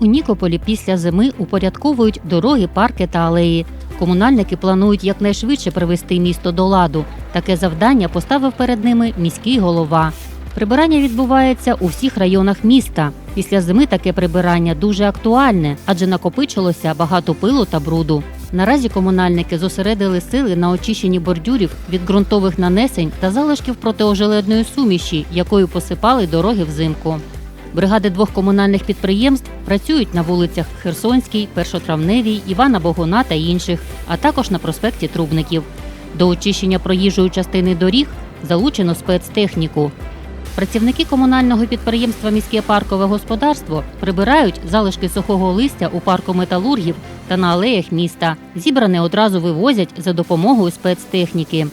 У Нікополі після зими упорядковують дороги, парки та алеї. Комунальники планують якнайшвидше привести місто до ладу. Таке завдання поставив перед ними міський голова. Прибирання відбувається у всіх районах міста. Після зими таке прибирання дуже актуальне, адже накопичилося багато пилу та бруду. Наразі комунальники зосередили сили на очищенні бордюрів від ґрунтових нанесень та залишків протиожеледної суміші, якою посипали дороги взимку. Бригади двох комунальних підприємств працюють на вулицях Херсонській, Першотравневій, Івана Богуна та інших, а також на проспекті Трубників. До очищення проїжджої частини доріг залучено спецтехніку. Працівники комунального підприємства Міське паркове господарство прибирають залишки сухого листя у парку металургів та на алеях міста. Зібране одразу вивозять за допомогою спецтехніки.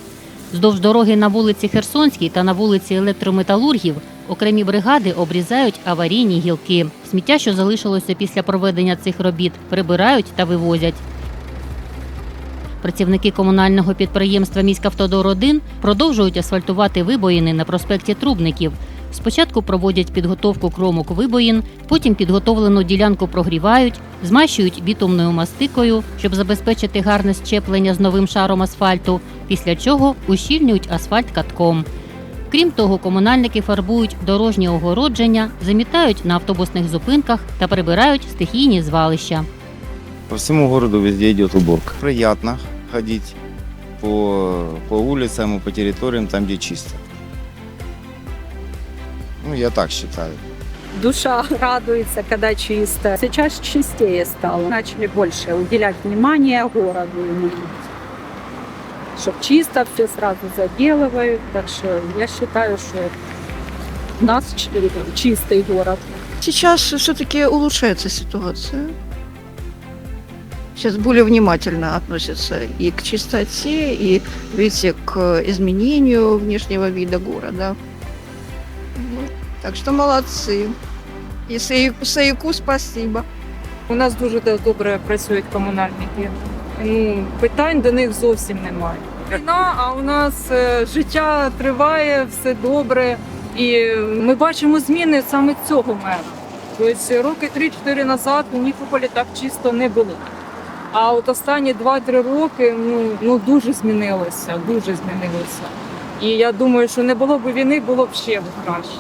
Вздовж дороги на вулиці Херсонській та на вулиці електрометалургів окремі бригади обрізають аварійні гілки. Сміття, що залишилося після проведення цих робіт, прибирають та вивозять. Працівники комунального підприємства «Міськавтодор-1» продовжують асфальтувати вибоїни на проспекті Трубників. Спочатку проводять підготовку кромок вибоїн, потім підготовлену ділянку прогрівають, змащують бітумною мастикою, щоб забезпечити гарне щеплення з новим шаром асфальту, після чого ущільнюють асфальт катком. Крім того, комунальники фарбують дорожні огородження, замітають на автобусних зупинках та прибирають стихійні звалища. По всему городу везде идет уборка. Приятно ходить по, по улицам и по территориям, там, где чисто. Ну, я так считаю. Душа радуется, когда чисто. Сейчас чистее стало. Начали больше уделять внимание городу. Чтобы чисто, все сразу заделывают. Так что я считаю, что у нас чистый город. Сейчас все-таки улучшается ситуация. Сейчас более внимательно относятся и к чистоте, и, видите, к изменению внешнего вида города. Ну, Так что молодцы. И Саяку, Саяку спасибо. У нас дуже до- добре працюють комунальники. Ну, питань до них зовсім немає. Війна, а у нас е, життя триває, все добре. І ми бачимо зміни саме цього мера. Тобто роки 3-4 назад у Нікополі так чисто не було. А от останні 2-3 роки ну, ну дуже змінилося, дуже змінилося. І я думаю, що не було б війни, було б ще краще.